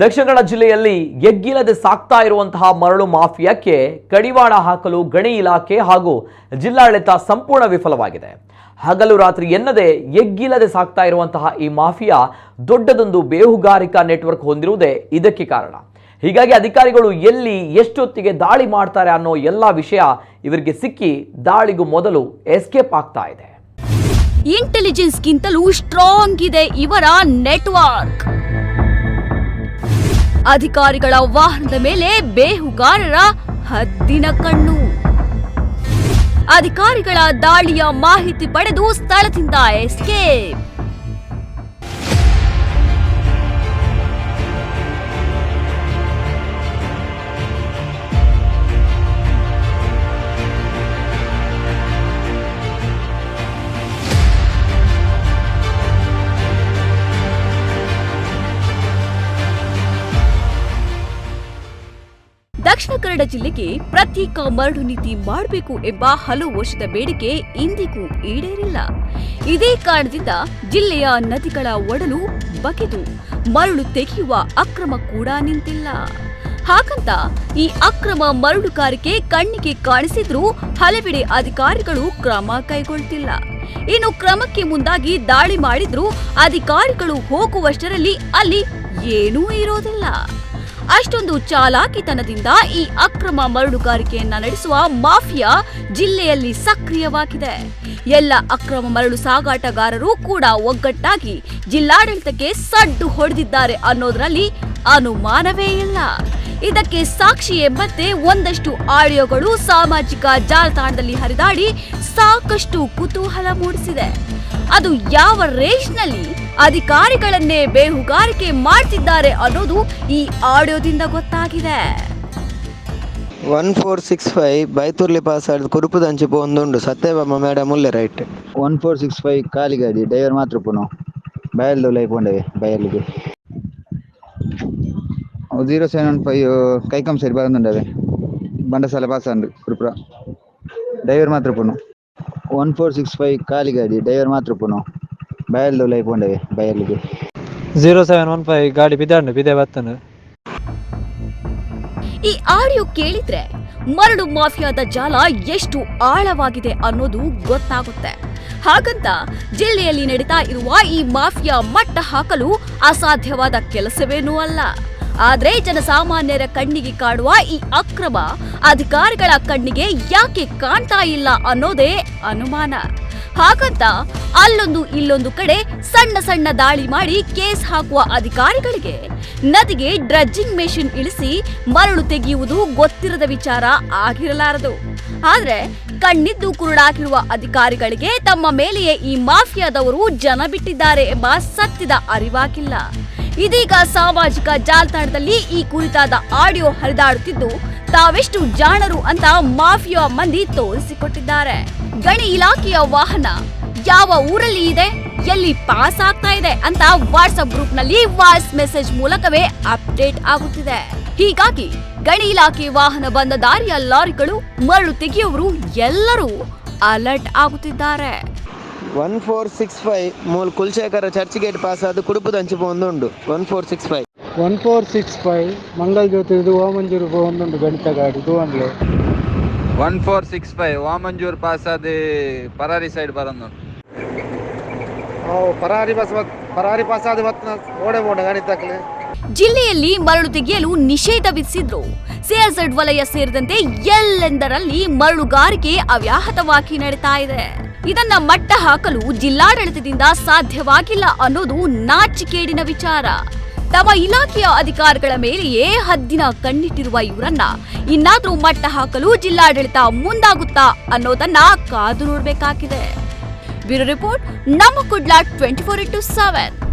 ದಕ್ಷಿಣ ಕನ್ನಡ ಜಿಲ್ಲೆಯಲ್ಲಿ ಎಗ್ಗಿಲ್ಲದೆ ಸಾಕ್ತಾ ಇರುವಂತಹ ಮರಳು ಮಾಫಿಯಾಕ್ಕೆ ಕಡಿವಾಣ ಹಾಕಲು ಗಣಿ ಇಲಾಖೆ ಹಾಗೂ ಜಿಲ್ಲಾಡಳಿತ ಸಂಪೂರ್ಣ ವಿಫಲವಾಗಿದೆ. ಹಗಲು ರಾತ್ರಿ ಎನ್ನದೆ ಎಗ್ಗಿಲ್ಲದೆ ಸಾಕ್ತಾ ಇರುವಂತಹ ಈ ಮಾಫಿಯಾ ದೊಡ್ಡದೊಂದು ಬೇಹುಗಾರಿಕಾ ನೆಟ್ವರ್ಕ್ ಹೊಂದಿರುವುದೇ ಇದಕ್ಕೆ ಕಾರಣ. ಹೀಗಾಗಿ ಅಧಿಕಾರಿಗಳು ಎಲ್ಲಿ ಎಷ್ಟೊತ್ತಿಗೆ ದಾಳಿ ಮಾಡ್ತಾರೆ ಅನ್ನೋ ಎಲ್ಲ ವಿಷಯ ಇವರಿಗೆ ಸಿಕ್ಕಿ ದಾಳಿಗೂ ಮೊದಲು ಎಸ್ಕೇಪ್ ಆಗ್ತಾ ಇದೆ. ಇಂಟೆಲಿಜೆನ್ಸ್ಗಿಂತಲೂ ಸ್ಟ್ರಾಂಗ್ ಇದೆ ಇವರ ನೆಟ್ವರ್ಕ್ ಅಧಿಕಾರಿಗಳ ವಾಹನದ ಮೇಲೆ ಬೇಹುಗಾರರ ಹದ್ದಿನ ಕಣ್ಣು. ಅಧಿಕಾರಿಗಳ ದಾಳಿಯ ಮಾಹಿತಿ ಪಡೆದು ಸ್ಥಳದಿಂದ ಎಸ್ಕೇಪ್ ದಕ್ಷಿಣ ಕನ್ನಡ ಜಿಲ್ಲೆಗೆ ಪ್ರತ್ಯೇಕ ಮರಳು ನೀತಿ ಮಾಡಬೇಕು ಎಂಬ ಹಲವು ವರ್ಷದ ಬೇಡಿಕೆ ಇಂದಿಗೂ ಈಡೇರಿಲ್ಲ. ಇದೇ ಕಾರಣದಿಂದ ಜಿಲ್ಲೆಯ ನದಿಗಳ ಒಡಲು ಬಗೆದು ಮರಳು ತೆಗೆಯುವ ಅಕ್ರಮ ಕೂಡ ನಿಂತಿಲ್ಲ. ಹಾಗಂತ ಈ ಅಕ್ರಮ ಮರಳುಗಾರಿಕೆ ಕಣ್ಣಿಗೆ ಕಾಣಿಸಿದ್ರೂ ಹಲವೆಡೆ ಅಧಿಕಾರಿಗಳು ಕ್ರಮ ಕೈಗೊಳ್ತಿಲ್ಲ. ಇನ್ನು ಕ್ರಮಕ್ಕೆ ಮುಂದಾಗಿ ದಾಳಿ ಮಾಡಿದ್ರೂ ಅಧಿಕಾರಿಗಳು ಹೋಗುವಷ್ಟರಲ್ಲಿ ಅಲ್ಲಿ ಏನೂ ಇರೋದಿಲ್ಲ. ಅಷ್ಟೊಂದು ಚಾಲಾಕಿತನದಿಂದ ಈ ಅಕ್ರಮ ಮರಳುಗಾರಿಕೆಯನ್ನ ನಡೆಸುವ ಮಾಫಿಯಾ ಜಿಲ್ಲೆಯಲ್ಲಿ ಸಕ್ರಿಯವಾಗಿದೆ. ಎಲ್ಲ ಅಕ್ರಮ ಮರಳು ಸಾಗಾಟಗಾರರು ಕೂಡ ಒಗ್ಗಟ್ಟಾಗಿ ಜಿಲ್ಲಾಡಳಿತಕ್ಕೆ ಸಡ್ಡು ಹೊಡೆದಿದ್ದಾರೆ ಅನ್ನೋದರಲ್ಲಿ ಅನುಮಾನವೇ ಇಲ್ಲ. ಇದಕ್ಕೆ ಸಾಕ್ಷಿ ಎಂಬಂತೆ ಒಂದಷ್ಟು ಆಡಿಯೋಗಳು ಸಾಮಾಜಿಕ ಜಾಲತಾಣದಲ್ಲಿ ಹರಿದಾಡಿ ಸಾಕಷ್ಟು ಕುತೂಹಲ ಮೂಡಿಸಿದೆ. ಅದು ಯಾವ ರೇಷ್ನಲ್ಲಿ ಅಧಿಕಾರಿಗಳನ್ನೇ ಬೇಹುಗಾರಿಕೆ ಮಾಡ್ತಿದ್ದಾರೆ ಅನ್ನೋದು ಈ ಆಡಿಯೋದಿಂದ ಗೊತ್ತಾಗಿದೆ. ಒನ್ ಫೋರ್ ಸಿಕ್ಸ್ ಫೈವ್ ಬೈತೂರ್ಲಿ ಪಾಸ್ ಆಡಿದ ಕುರುಪು ದಂಚಿ ಒಂದುಂಡು Satyabhama madam ಉಲ್ಲೆ right. One four six five ಖಾಲಿ ಗಾಡಿ ಡ್ರೈವರ್ ಮಾತ್ರ ಪುನಃ. ಬಯಲ್ದು ಲೈಕೊಂಡೇವೆ ಬಯಲಿಗೆ ಜೀರೋ ಸೆವೆನ್ ಒನ್ ಫೈವ್ ಕೈಕಂ ಸೈಡ್ ಬಂದುಂಡವೆ ಬಂಡಸಾಲ ಪಾಸ್ ಅಂಡು ಕುರುಪುರ. ಡೈವರ್ ಮಾತ್ರ ಪುನು. ಒನ್ ಫೋರ್ ಸಿಕ್ಸ್ ಫೈವ್ ಖಾಲಿ ಗಾಡಿ ಡ್ರೈವರ್ ಮಾತ್ರ ಪುನಃ. ಬಯಲ್ದು ಲೈಫ್ ಉಂಡವೆ ಬಯಲಿಗೆ ಜೀರೋ ಸೆವೆನ್ ಒನ್ ಫೈವ್ ಗಾಡಿ ಬಿದ್ದಾಂಡು ಬಿದೆ ಬತ್ತನು ಈ ಆಡಿಯೋ ಕೇಳಿದ್ರೆ ಮರಳು ಮಾಫಿಯಾದ ಜಾಲ ಎಷ್ಟು ಆಳವಾಗಿದೆ ಅನ್ನೋದು ಗೊತ್ತಾಗುತ್ತೆ. ಹಾಗಂತ ಜಿಲ್ಲೆಯಲ್ಲಿ ನಡೀತಾ ಇರುವ ಈ ಮಾಫಿಯಾ ಮಟ್ಟ ಹಾಕಲು ಅಸಾಧ್ಯವಾದ ಕೆಲಸವೇನೂ ಅಲ್ಲ. ಆದ್ರೆ ಜನಸಾಮಾನ್ಯರ ಕಣ್ಣಿಗೆ ಕಾಣುವ ಈ ಅಕ್ರಮ ಅಧಿಕಾರಿಗಳ ಕಣ್ಣಿಗೆ ಯಾಕೆ ಕಾಣ್ತಾ ಇಲ್ಲ ಅನ್ನೋದೇ ಅನುಮಾನ. ಹಾಗಂತ ಅಲ್ಲೊಂದು ಇಲ್ಲೊಂದು ಕಡೆ ಸಣ್ಣ ಸಣ್ಣ ದಾಳಿ ಮಾಡಿ ಕೇಸ್ ಹಾಕುವ ಅಧಿಕಾರಿಗಳಿಗೆ ನದಿಗೆ ಡ್ರಜ್ಜಿಂಗ್ ಮೆಷಿನ್ ಇಳಿಸಿ ಮರಳು ತೆಗೆಯುವುದು ಗೊತ್ತಿರದ ವಿಚಾರ ಆಗಿರಲಾರದು. ಆದ್ರೆ ಕಣ್ಣಿದ್ದು ಕುರುಡಾಗಿರುವ ಅಧಿಕಾರಿಗಳಿಗೆ ತಮ್ಮ ಮೇಲೆಯೇ ಈ ಮಾಫಿಯಾದವರು ಜನ ಬಿಟ್ಟಿದ್ದಾರೆ ಎಂಬ ಸತ್ಯದ ಅರಿವಾಗಿಲ್ಲ. ಇದೀಗ ಸಾಮಾಜಿಕ ಜಾಲತಾಣದಲ್ಲಿ ಈ ಕುರಿತಾದ ಆಡಿಯೋ ಹರಿದಾಡುತ್ತಿದ್ದು, ತಾವೆಷ್ಟು ಜಾಣರು ಅಂತ ಮಾಫಿಯಾ ಮಂದಿ ತೋರಿಸಿಕೊಟ್ಟಿದ್ದಾರೆ. ಗಣಿ ಇಲಾಖೆಯ ವಾಹನ ಯಾವ ಊರಲ್ಲಿ ಇದೆ, ಎಲ್ಲಿ ಪಾಸ್ ಆಗ್ತಾ ಇದೆ ಅಂತ ವಾಟ್ಸ್ಆಪ್ ಗ್ರೂಪ್ನಲ್ಲಿ ವಾಯ್ಸ್ ಮೆಸೇಜ್ ಮೂಲಕವೇ ಅಪ್ಡೇಟ್ ಆಗುತ್ತಿದೆ. ಹೀಗಾಗಿ ಗಣಿ ಇಲಾಖೆ ವಾಹನ ಬಂದ ದಾರಿಯ ಲಾರಿಗಳು ಮರಳು ತೆಗೆಯುವವರು ಎಲ್ಲರೂ ಅಲರ್ಟ್ ಆಗುತ್ತಿದ್ದಾರೆ. ಒನ್ ಫೋರ್ ಸಿಕ್ಸ್ ಫೈವ್ ಮೂಲ ಕುಲಶೇಖರ ಚರ್ಚ್ ಗೇಟ್ ಪಾಸ್ ಆದ ಕುಡುಪು ದಂಚಿ ಒಂದುಂಡು one four six five one four six five Mangal ಜ್ಯೋತಿದು ಓಮಂಜೂರು ಪೋವೊಂದುಂಡು ಗಣಿತ ಗಾಡಿ ತಗೊಂಡ್ಲೆ one four six five Vamanjoor pass ಆದ ಪರಾರಿ ಸೈಡ್ ಬರೋದು. ಪರಾರಿ ಬಸ್ ಪರಾರಿ ಪಾಸ್ ಆದ ಓಡೆ ಓಡೆ ಗಣಿತಕ್ಲೆ ಜಿಲ್ಲೆಯಲ್ಲಿ ಮರಳು ತೆಗೆಯಲು ನಿಷೇಧ ವಿಧಿಸಿದ್ರು. ಸಿಎಸ್ಎಡ್ ವಲಯ ಸೇರಿದಂತೆ ಎಲ್ಲೆಂದರಲ್ಲಿ ಮರಳುಗಾರಿಕೆ ಅವ್ಯಾಹತವಾಗಿ ನಡೀತಾ ಇದೆ. ಇದನ್ನ ಮಟ್ಟ ಹಾಕಲು ಜಿಲ್ಲಾಡಳಿತದಿಂದ ಸಾಧ್ಯವಾಗಿಲ್ಲ ಅನ್ನೋದು ನಾಚಿಕೇಡಿನ ವಿಚಾರ. ತಮ್ಮ ಇಲಾಖೆಯ ಅಧಿಕಾರಿಗಳ ಮೇಲೆಯೇ ಹದ್ದಿನ ಕಣ್ಣಿಟ್ಟಿರುವ ಇವರನ್ನ ಇನ್ನಾದ್ರೂ ಮಟ್ಟ ಹಾಕಲು ಜಿಲ್ಲಾಡಳಿತ ಮುಂದಾಗುತ್ತಾ ಅನ್ನೋದನ್ನ ಕಾದು ನೋಡಬೇಕಾಗಿದೆ. ಬ್ಯೂರೋ ರಿಪೋರ್ಟ್ ನಮ್ಮ Kudla twenty four into seven.